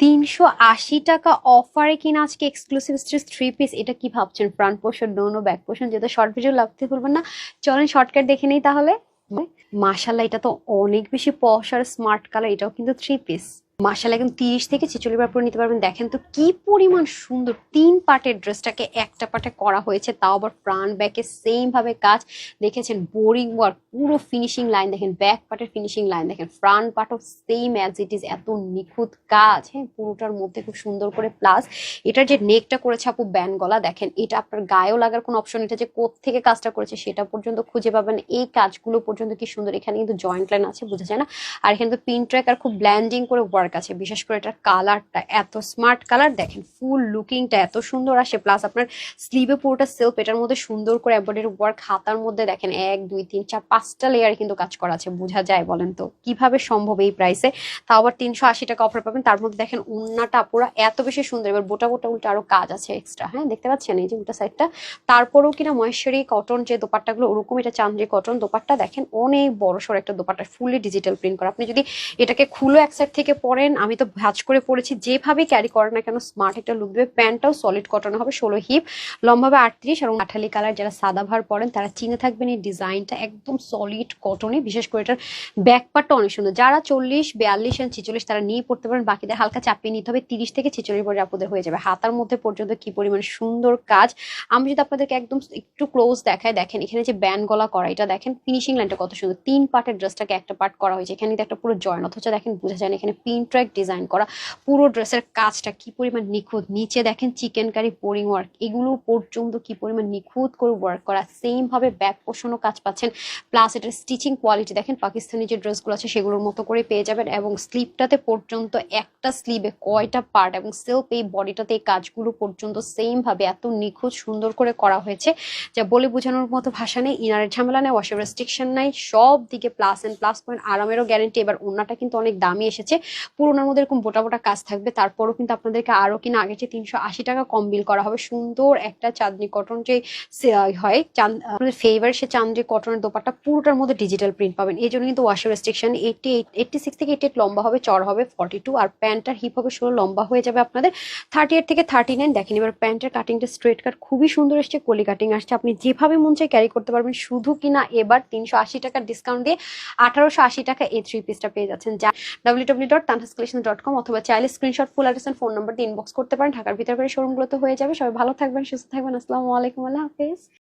তিনশো আশি টাকা অফারে কিনা আজকে এক্সক্লুসিভ স্ট্রিস থ্রি পিস এটা কি ভাবছেন? ফ্রন্ট পোর্শন ডোনো ব্যাক পোর্শন যেটা শর্ট ভিডিও লাগতে ভুলবেন না। চলেন শর্টকাট দেখে নেই তাহলে। মাসাল্লাহ এটা তো অনেক বেশি পশ আর স্মার্ট কালার এটাও কিন্তু থ্রি পিস মার্শাল একদম তিরিশ থেকে ছেচল্লিশ বার পরে নিতে পারবেন। দেখেন তো কি পরিমাণ সুন্দর তিন পার্টের ড্রেসটাকে একটা পার্টে করা হয়েছে, তাও আবার ফ্রন্ট ব্যাকে সেম ভাবে কাজ। দেখেছেন বোরিং ওয়ার্ক পুরো ফিনিশিং লাইন দেখেন ব্যাক পার্টের ফিনিশিং লাইন দেখেন ফ্রন্ট পার্টও সেম অ্যাজ ইট ইজ এত নিখুঁত কাজ। হ্যাঁ পুরোটার মধ্যে খুব সুন্দর করে প্লাস এটার যে নেকটা করেছে আপু ব্যান গলা, দেখেন এটা আপনার গায়েও লাগার কোনো অপশন এটা যে থেকে কাজটা করেছে সেটা পর্যন্ত খুঁজে পাবেন। এই কাজগুলো পর্যন্ত কি সুন্দর, এখানে কিন্তু জয়েন্ট লাইন আছে, বোঝা যায় না। আর এখানে তো পিন ট্র্যাক আর খুব ব্ল্যান্ডিং করে ওয়ার্ক আছে বিশেষ করে এটার কালারটা, এত স্মার্ট কালার দেখেন ফুল লুকিংটা এত সুন্দর আসে প্লাস আপনার স্লিভে পুরোটা সেলফ এটার মধ্যে সুন্দর করে এম্বয়ডারি ওয়ার্ক হাতার মধ্যে দেখেন এক, দুই, তিন, চার, পাঁচটা লেয়ারে কিন্তু কাজ করা আছে, বোঝা যায় বলেন তো, কীভাবে সম্ভব এই প্রাইসে তাও আবার তিনশো আশি টাকা অফার পাবেন, তার মধ্যে দেখেন উন্নাটা পুরো এত বেশি সুন্দর, এবার বোটা বোটা উল্টা আরও কাজ আছে এক্সট্রা হ্যাঁ দেখতে পাচ্ছেন এই যে উল্টা সাইডটা তারপরেও কিনা মহেশ্বরী কটন যে দোপাট্টাগুলো, ওরকম এটা চান্দ্রি কটন দোপাট্টা দেখেন অনেক বড় সড়ো একটা দোপাট্টা ফুললি ডিজিটাল প্রিন্ট করা। আপনি যদি এটাকে খুলো এক সাইড থেকে পরেন আমি তো ভাজ করে পরেছি যেভাবে ক্যারি করেন না কেন স্মার্ট একটা লুক দেবে। প্যান্টটাও সলিড কটন হবে, ষোলো হিপ লম্বা হবে আটত্রিশ এবং আঠালি কালার যারা সাদা ভার পরেন, তারা চিনে থাকবেন এই ডিজাইনটা একদম সলিড কটনে বিশেষ করে এটার ব্যাক পার্টটা অনেক সুন্দর। যারা চল্লিশ, বিয়াল্লিশ এবং ছিচল্লিশ, তারা নিয়ে পড়তে পারেন। বাকিদের হালকা চাপিয়ে নিতে হবে। তিরিশ থেকে ছিচল্লিশ পরে আপনাদের হয়ে যাবে। হাতার মধ্যে পর্যন্ত কি পরিমাণ সুন্দর কাজ। আমি যদি আপনাদেরকে একদম একটু ক্লোজ দেখায়, দেখেন এখানে যে ব্যান গলা করা এটা দেখেন ফিনিশিং লাইনটা কত সুন্দর। তিন পার্টের ড্রেসটাকে একটা পার্ট করা হয়েছে। এখানে একটা পুরো জয়েন অথচ দেখেন বোঝা যায় না, এখানে পিন ট্র্যাক ডিজাইন করা, পুরো ড্রেসের কাজটা কি পরিমাণ নিখুঁত, নিচে দেখেন চিকেন কারি পোরিং ওয়ার্ক এগুলো পর্যন্ত কি পরিমাণ নিখুঁত করে ওয়ার্ক করা সেম ভাবে ব্যাক পোষণও কাজ পাচ্ছেন প্লাস এটার স্টিচিং কোয়ালিটি দেখেন, পাকিস্তানি যে ড্রেসগুলো আছে সেগুলোর মতো করে পেয়ে যাবেন, এবং স্লিপটাতে পর্যন্ত একটা স্লিভে কয়টা পার্ট এবং সেলফ এই বডিটাতে এই কাজগুলো পর্যন্ত সেম ভাবে এত নিখুঁত সুন্দর করে করা হয়েছে, যা বলে বোঝানোর মতো ভাষা নেই, ইনারের ঝামেলা নেই ওয়াশের রেস্ট্রিকশন নাই সব দিকে প্লাস এন্ড প্লাস পয়েন্ট আরামেরও গ্যারেন্টি এবার ওনাটা কিন্তু অনেক দামি এসেছে পুরোনোর মধ্যে এরকম বোটা বোটা কাজ থাকবে, তারপরও কিন্তু আপনাদেরকে আরও কিনা আগে যে তিনশো আশি টাকা কম বিল করা হবে। সুন্দর একটা চাঁদনি কটন যে হয় আপনাদের ফেভার সে চাঁদনি কটনের দোপাটা পুরোটার মধ্যে ডিজিটাল প্রিন্ট পাবেন। এই জন্য কিন্তু ওয়াশের রেস্ট্রিকশন এইটি এইটটি সিক্স থেকে এইটি লম্বা হবে, চড় হবে ফর্টি টু আর প্যান্টটার হিপ হবে ষোলো, লম্বা হয়ে যাবে আপনাদের থার্টি এইট থেকে থার্টি নাইন দেখেন এবার প্যান্টের কাটিংটা স্ট্রেট কাট খুবই সুন্দর এসছে, কলি কাটিং আসছে। আপনি যেভাবে মন চাই ক্যারি করতে পারবেন, শুধু কিনা এবার তিনশো আশি টাকার ডিসকাউন্ট দিয়ে আঠারোশো আশি টাকা এই থ্রি পিসটা পেয়ে যাচ্ছেন। যা W W dot dot com অথবা চাইলে screenshot full address phone number দিয়ে ইনবক্স করতে পারেন। ঢাকার ভিতরে শোরুমগুলোতে হয়ে যাবে। সবাই ভালো থাকবেন, সুস্থ থাকবেন। আসসালামু আলাইকুম, আল্লাহ হাফেজ।